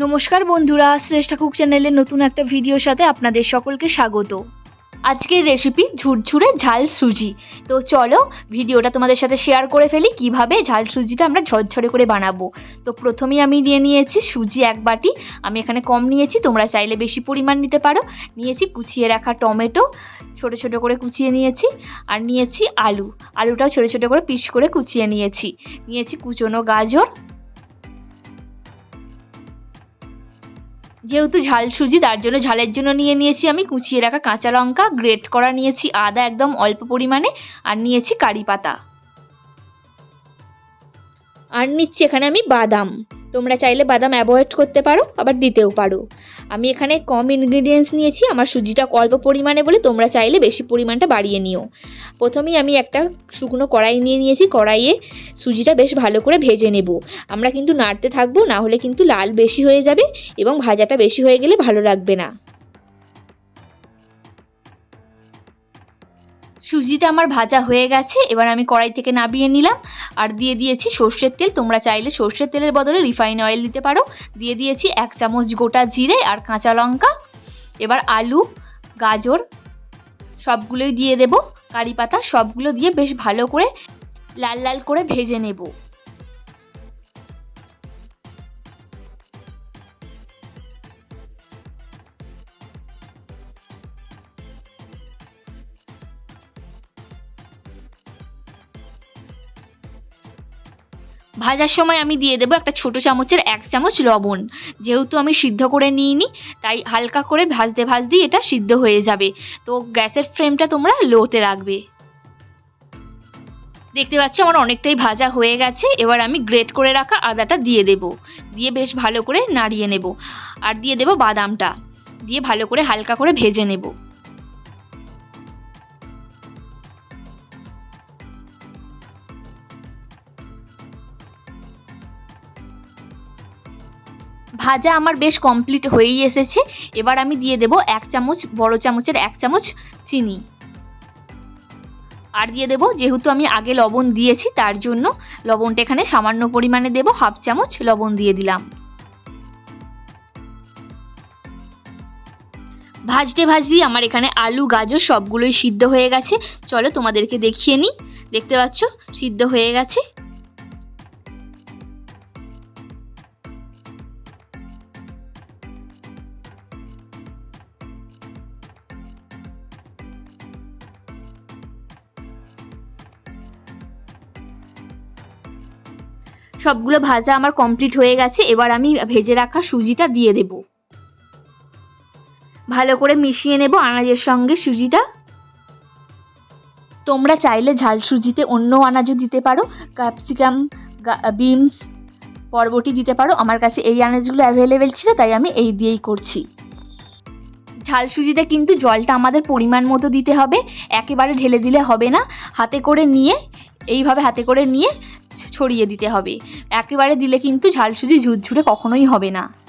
নমস্কার বন্ধুরা, শ্রেষ্ঠা কুক চ্যানেলের নতুন একটা ভিডিওর সাথে আপনাদের সকলকে স্বাগত। আজকের রেসিপি ঝুরঝুরে ঝাল সুজি। তো চলো, ভিডিওটা তোমাদের সাথে শেয়ার করে ফেলি, কীভাবে ঝাল সুজিটা আমরা ঝরঝরে করে বানাবো। তো প্রথমেই আমি নিয়ে নিয়েছি সুজি এক বাটি। আমি এখানে কম নিয়েছি, তোমরা চাইলে বেশি পরিমাণ নিতে পারো। নিয়েছি কুচিয়ে রাখা টমেটো, ছোট ছোট করে কুচিয়ে নিয়েছি। আর নিয়েছি আলু। আলুটাও ছোট ছোট করে পিস করে কুচিয়ে নিয়েছি। নিয়েছি কুচনো গাজর যেহেতু ঝাল সুজি, তার জন্য ঝালের জন্য নিয়ে নিয়েছি আমি কুচিয়ে রাখা কাঁচা লঙ্কা, গ্রেট করা নিয়েছি আদা একদম অল্প পরিমাণে, আর নিয়েছি কারি পাতা। আর নিচ্ছি এখানে আমি বাদাম। তোমরা চাইলে বাদাম অ্যাভয়েড করতে পারো, আবার দিতেও পারো। আমি এখানে কম ইনগ্রিডিয়েন্টস নিয়েছি, আমার সুজিটা অল্প পরিমাণে বলে তোমরা চাইলে বেশি পরিমাণটা বাড়িয়ে নিও। প্রথমেই আমি একটা শুকনো কড়াই নিয়ে নিয়েছি, কড়াইয়ে সুজিটা বেশ ভালো করে ভেজে নেব। আমরা কিন্তু নাড়তে থাকব, না হলে কিন্তু লাল বেশি হয়ে যাবে এবং ভাজাটা বেশি হয়ে গেলে ভালো লাগবে না। সুজিটা আমার ভাজা হয়ে গেছে, এবার আমি কড়াই থেকে নাবিয়ে নিলাম। আর দিয়ে দিয়েছি সর্ষের তেল, তোমরা চাইলে সর্ষের তেলের বদলে রিফাইন অয়েল দিতে পারো। দিয়ে দিয়েছি এক চামচ গোটা জিরে আর কাঁচা লঙ্কা। এবার আলু, গাজর, সবগুলোই দিয়ে দেব। কারি পাতা সবগুলো দিয়ে বেশ ভালো করে লাল লাল করে ভেজে নেব। ভাজার সময় আমি দিয়ে দেবো একটা ছোটো চামচের এক চামচ লবণ। যেহেতু আমি সিদ্ধ করে নিইনি, তাই হালকা করে ভাজতে ভাজতেই এটা সিদ্ধ হয়ে যাবে। তো গ্যাসের ফ্লেমটা তোমরা লোতে রাখবে। দেখতে পাচ্ছ আমার অনেকটাই ভাজা হয়ে গেছে। এবার আমি গ্রেট করে রাখা আদাটা দিয়ে দেব। দিয়ে বেশ ভালো করে নাড়িয়ে নেব। আর দিয়ে দেব বাদামটা। দিয়ে ভালো করে হালকা করে ভেজে নেব। ভাজা আমার বেশ কমপ্লিট হয়েই এসেছে। এবার আমি দিয়ে দেব এক চামচ, বড় চামচের এক চামচ চিনি। আর দিয়ে দেব, যেহেতু আমি আগে লবণ দিয়েছি, তার জন্য লবণটা এখানে সামান্য পরিমাণে দেব, হাফ চামচ লবণ দিয়ে দিলাম। ভাজতে ভাজতেই আমার এখানে আলু, গাজর সবগুলোই সিদ্ধ হয়ে গেছে। চলো তোমাদেরকে দেখিয়ে নিই। দেখতে পাচ্ছ, সিদ্ধ হয়ে গেছে। সবগুলো ভাজা আমার কমপ্লিট হয়ে গেছে, এবার আমি ভেজে রাখা সুজিটা দিয়ে দেব। ভালো করে মিশিয়ে নেব আনাজের সঙ্গে সুজিটা। তোমরা চাইলে ঝাল সুজিতে অন্য আনাজও দিতে পারো ক্যাপসিকাম বিনস পরবটি দিতে পারো। আমার কাছে এই আনাজগুলো অ্যাভেলেবেল ছিল, তাই আমি এই দিয়েই করছি। ঝাল সুজিতে কিন্তু জলটা আমাদের পরিমাণ মতো দিতে হবে, একেবারে ঢেলে দিলে হবে না। হাতে করে নিয়ে এইভাবে হাতে করে নিয়ে ছড়িয়ে দিতে হবে। একেবারে দিলে কিন্তু ঝালসুজি ঝুরঝুরে কখনোই হবে না।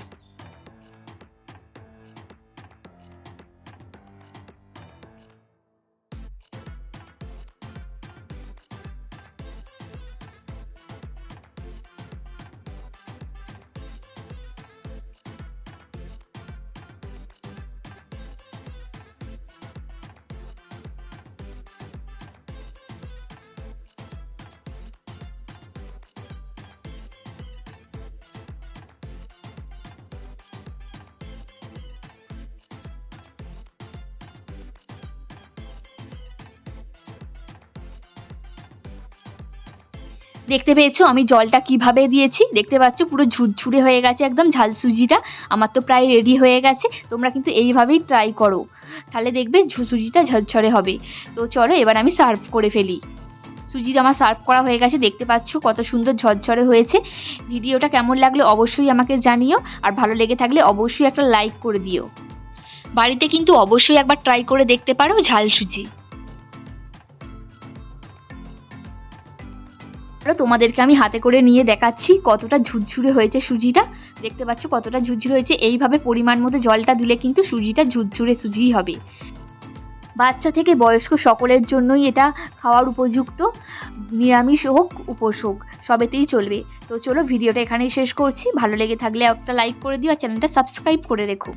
দেখতে পেয়েছ? আমি জলটা কীভাবে দিয়েছি? দেখতে পাচ্ছ, পুরো ঝুরঝুরে হয়ে গেছে একদম, ঝাল সুজিটা। আমার তো প্রায় রেডি হয়ে গেছে, তোমরা কিন্তু এইভাবেই ট্রাই করো। তাহলে দেখবে সুজিটা ঝরঝরে হবে। তো চলো, এবার আমি সার্ভ করে ফেলি। সুজিটা আমার সার্ভ করা হয়ে গেছে, দেখতে পাচ্ছ কত সুন্দর ঝরঝরে হয়েছে। ভিডিওটা কেমন লাগল অবশ্যই আমাকে জানিও, আর ভালো লেগে থাকলে অবশ্যই একটা লাইক করে দিও। বাড়িতে কিন্তু অবশ্যই একবার ট্রাই করে দেখতে পারো ঝাল সুজি। আর তোমাদেরকে আমি হাতে করে নিয়ে দেখাচ্ছি কতটা ঝুরঝুরে হয়েছে সুজিটা। দেখতে পাচ্ছ কতটা ঝুরঝুরে হয়েছে। এইভাবে পরিমাণ মতো জলটা দিলে কিন্তু সুজিটা ঝুরঝুরে সুজিই হবে। বাচ্চা থেকে বয়স্ক সকলের জন্যই এটা খাওয়ার উপযুক্ত। নিরামিষ হোক, উপোস হোক, সবেতেই চলবে। তো চলো, ভিডিওটা এখানেই শেষ করছি। ভালো লেগে থাকলে একটা লাইক করে দিও আর চ্যানেলটা সাবস্ক্রাইব করে রেখো।